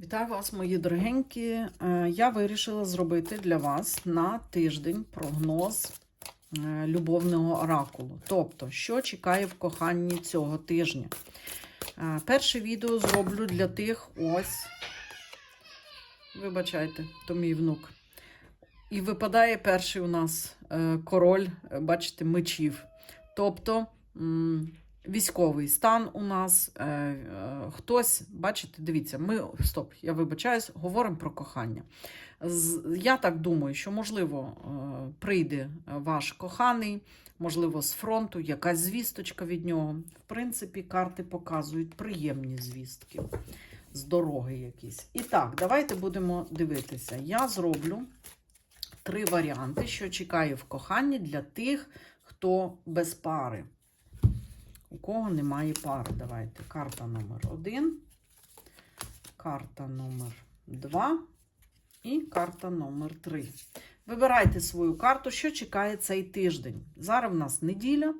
Вітаю вас, мої дорогенькі. Е, Я вирішила зробити для вас на тиждень прогноз е, любовного оракулу. Тобто, що чекає в коханні цього тижня. Е, Перше відео зроблю для тих ось. Вибачайте, то мій внук. І випадає перший у нас король, бачите, мечів. Тобто. Військовий стан у нас, е, е, хтось, бачите, дивіться, ми стоп, я вибачаюсь, говоримо про кохання. З, я так думаю, що, можливо, е, прийде ваш коханий, можливо, з фронту, якась звісточка від нього. В принципі, карти показують приємні звістки з дороги якісь. І так, давайте будемо дивитися. Я зроблю три варіанти, що чекає в коханні для тих, хто без пари. У кого немає пари. Давайте. Карта номер один, карта номер два і карта номер три. Вибирайте свою карту, що чекає цей тиждень. Зараз в нас неділя.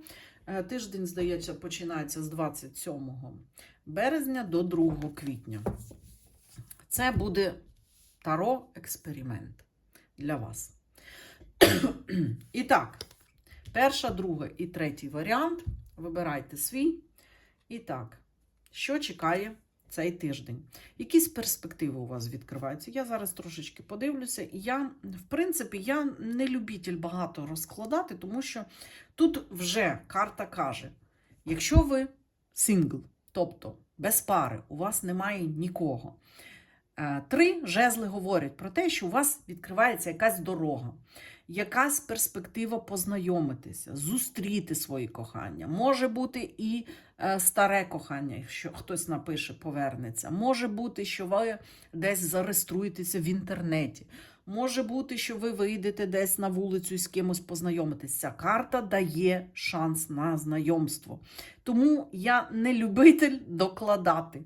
Е, Тиждень, здається, починається з 27 березня до 2 квітня. Це буде таро експеримент для вас. І так, перша, друга і третій варіант. Вибирайте свій. І так, що чекає цей тиждень? Якісь перспективи у вас відкриваються? Я зараз трошечки подивлюся. Я, в принципі, я не любитель багато розкладати, тому що тут вже карта каже: якщо ви сингл, тобто без пари, у вас немає нікого. Е, Три жезли говорять про те, що у вас відкривається якась дорога якась перспектива познайомитися, зустріти свої кохання. Може бути і е, старе кохання, якщо хтось напише, повернеться. Може бути, що ви десь зареєструєтеся в інтернеті. Може бути, що ви вийдете десь на вулицю і з кимось познайомитись. Ця карта дає шанс на знайомство. Тому я не любитель докладати.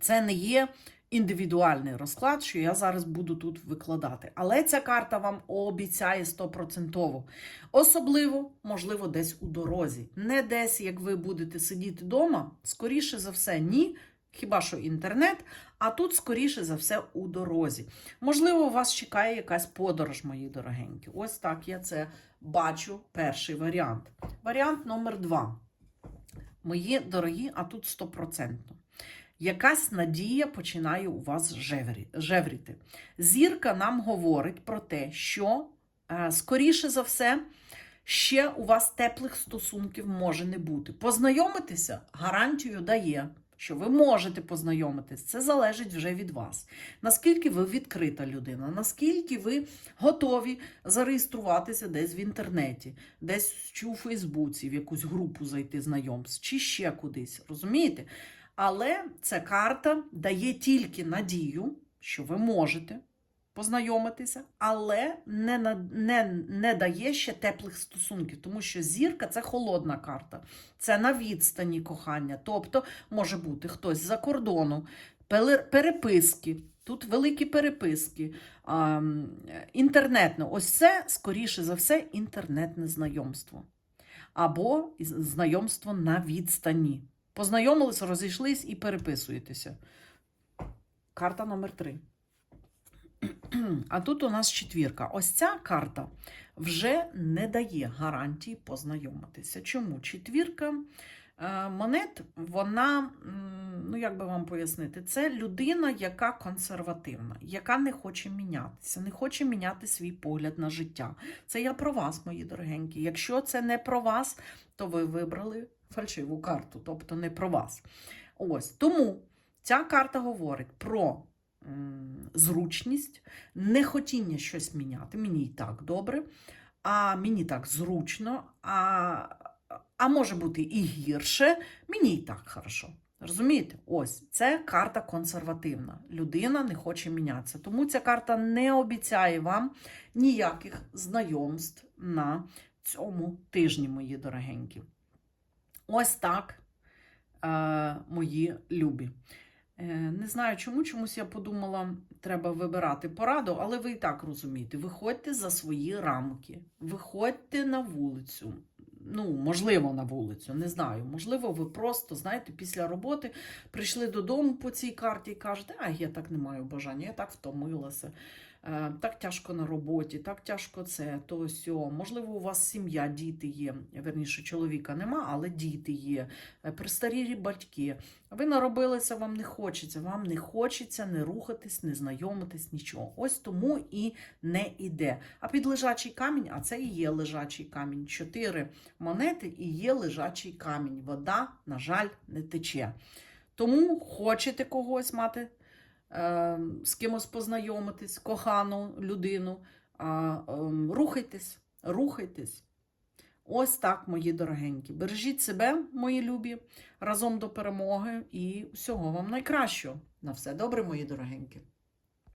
Це не є індивідуальний розклад, що я зараз буду тут викладати. Але ця карта вам обіцяє стопроцентово. Особливо, можливо, десь у дорозі. Не десь, як ви будете сидіти вдома, скоріше за все, ні. Хіба що інтернет, а тут, скоріше за все, у дорозі. Можливо, вас чекає якась подорож, мої дорогенькі. Ось так я це бачу. Перший варіант. Варіант номер два. Мої дорогі, а тут стопроцентно. Якась надія починає у вас жевріти. Зірка нам говорить про те, що, е, скоріше за все, ще у вас теплих стосунків може не бути. Познайомитися гарантію дає, що ви можете познайомитись. Це залежить вже від вас. Наскільки ви відкрита людина, наскільки ви готові зареєструватися десь в інтернеті, десь чи у Фейсбуці, в якусь групу зайти знайомств, чи ще кудись. Розумієте? Але ця карта дає тільки надію, що ви можете познайомитися, але не, не, не дає ще теплих стосунків, тому що зірка це холодна карта, це на відстані кохання. Тобто може бути хтось за кордону, переписки. Тут великі переписки, інтернетне. Ось це, скоріше за все, інтернетне знайомство. Або знайомство на відстані. Познайомились, розійшлись і переписуєтеся. Карта номер три. А тут у нас четвірка. Ось ця карта вже не дає гарантії познайомитися. Чому? Четвірка монет, вона, ну як би вам пояснити, це людина, яка консервативна, яка не хоче мінятися, не хоче міняти свій погляд на життя. Це я про вас, мої дорогенькі. Якщо це не про вас, то ви вибрали фальшиву карту, тобто не про вас. Ось тому ця карта говорить про зручність, нехотіння щось міняти. Мені і так добре, а мені так зручно, а, а може бути і гірше, мені і так хорошо. Розумієте? Ось це карта консервативна. Людина не хоче мінятися. Тому ця карта не обіцяє вам ніяких знайомств на цьому тижні, мої дорогенькі. Ось так, е, мої любі. Е, не знаю чому, чомусь я подумала, треба вибирати пораду, але ви і так розумієте. Виходьте за свої рамки, виходьте на вулицю, ну, можливо, на вулицю, не знаю. Можливо, ви просто, знаєте, після роботи прийшли додому по цій карті і кажете, а я так не маю бажання, я так втомилася. Е, Так тяжко на роботі, так тяжко це, то сьо. Можливо, у вас сім'я, діти є. Верніше, чоловіка нема, але діти є, е, престарілі батьки. Ви наробилися, вам не хочеться. Вам не хочеться не рухатись, не знайомитись, нічого. Ось тому і не іде. А під лежачий камінь, а це і є лежачий камінь. Чотири монети і є лежачий камінь. Вода, на жаль, не тече. Тому хочете когось мати, з кимось познайомитись, кохану людину. Ем, рухайтесь, рухайтесь. Ось так, мої дорогенькі. Бережіть себе, мої любі, разом до перемоги і всього вам найкращого. На все добре, мої дорогенькі.